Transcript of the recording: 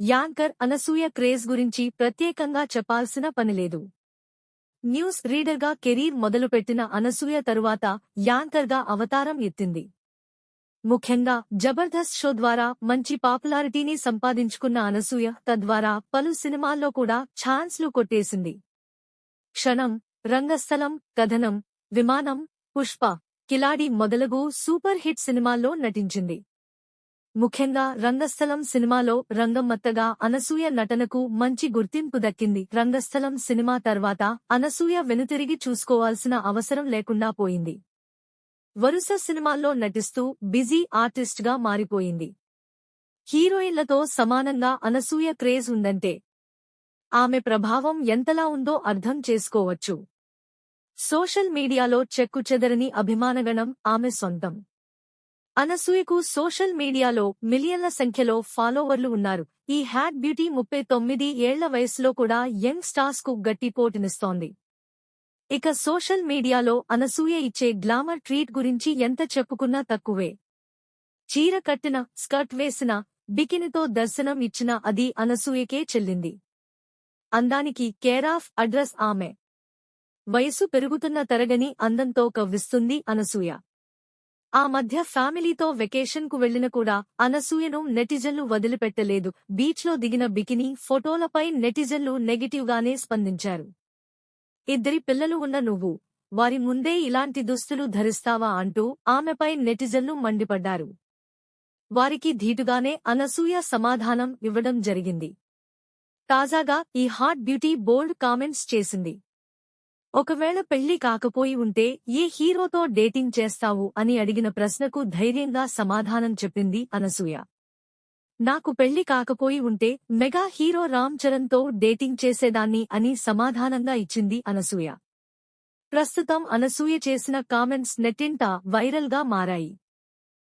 Anchor Anasuya craze గురించి ప్రత్యేకంగా చెప్పాల్సిన పనిలేదు న్యూస్ రీడర్గా కెరీర్ మొదలుపెట్టిన అనసూయ తరువాత యాంకర్గా అవతారం ఎత్తింది. ముఖ్యంగా జబర్దస్త్ షో ద్వారా మంచి పాపులారిటీని సంపాదించుకున్న అనసూయ తద్వారా పలు సినిమాల్లో కూడా ఛాన్స్లు కొట్టేసింది. క్షణం రంగస్థలం కథనం విమానం పుష్ప కిలాడి మొదలగు సూపర్ హిట్ సినిమాల్లో నటించింది. ముఖ్యంగా రంగస్థలం సినిమాలో రంగమ్మత్తగా అనసూయ నటనకు మంచి గుర్తింపు దక్కింది. రంగస్థలం సినిమా తర్వాత అనసూయ వెనుతిరిగి చూసుకోవాల్సిన అవసరం లేకుండా పోయింది. వరుస సినిమాల్లో నటిస్తూ బిజీ ఆర్టిస్ట్గా మారిపోయింది. హీరోయిన్లతో సమానంగా అనసూయ క్రేజ్ ఉందంటే ఆమె ప్రభావం ఎంతలా ఉందో అర్థం చేసుకోవచ్చు. సోషల్ మీడియాలో చెక్కుచెదరని అభిమానగణం ఆమె సొంతం. అనసూయకు సోషల్ మీడియాలో మిలియన్ల సంఖ్యలో ఫాలోవర్లు ఉన్నారు. ఈ హ్యాట్ బ్యూటీ ముప్పై తొమ్మిది ఏళ్ళ వయసులో కూడా యంగ్ స్టార్స్కు గట్టి పోటునిస్తోంది. ఇక సోషల్ మీడియాలో అనసూయ ఇచ్చే గ్లామర్ ట్రీట్ గురించి ఎంత చెప్పుకున్నా తక్కువే. చీర కట్టిన స్కర్ట్ వేసిన బికినితో దర్శనం ఇచ్చిన అది అనసూయకే చెల్లింది. అందానికి కేరాఫ్ అడ్రస్ ఆమె. వయసు పెరుగుతున్న తరగని అందంతో కవ్విస్తుంది అనసూయ. ఆ మధ్య ఫ్యామిలీతో వెకేషన్కు వెళ్ళిన కూడా అనసూయను నెటిజన్లు వదిలిపెట్టలేదు. బీచ్లో దిగిన బికినీ ఫోటోలపై నెటిజన్లు నెగిటివ్గానే స్పందించారు. ఇద్దరి పిల్లలు ఉన్న నువ్వు వారి ముందే ఇలాంటి దుస్తులు ధరిస్తావా అంటూ ఆమెపై నెటిజన్లు మండిపడ్డారు. వారికి ధీటుగానే అనసూయ సమాధానం ఇవ్వడం జరిగింది. తాజాగా ఈ హాట్ బ్యూటీ బోల్డ్ కామెంట్స్ చేసింది. ఒకవేళ పెళ్ళి కాకపోయి ఉంటే ఏ హీరోతో డేటింగ్ చేస్తావు అని అడిగిన ప్రశ్నకు ధైర్యంగా సమాధానం చెప్పింది అనసూయ. నాకు పెళ్ళి కాకపోయి ఉంటే మెగా హీరో రామ్ చరణ్తో డేటింగ్ చేసేదాన్ని అని సమాధానంగా ఇచ్చింది అనసూయ. ప్రస్తుతం అనసూయ చేసిన కామెంట్స్ నెట్టింట వైరల్గా మారాయి.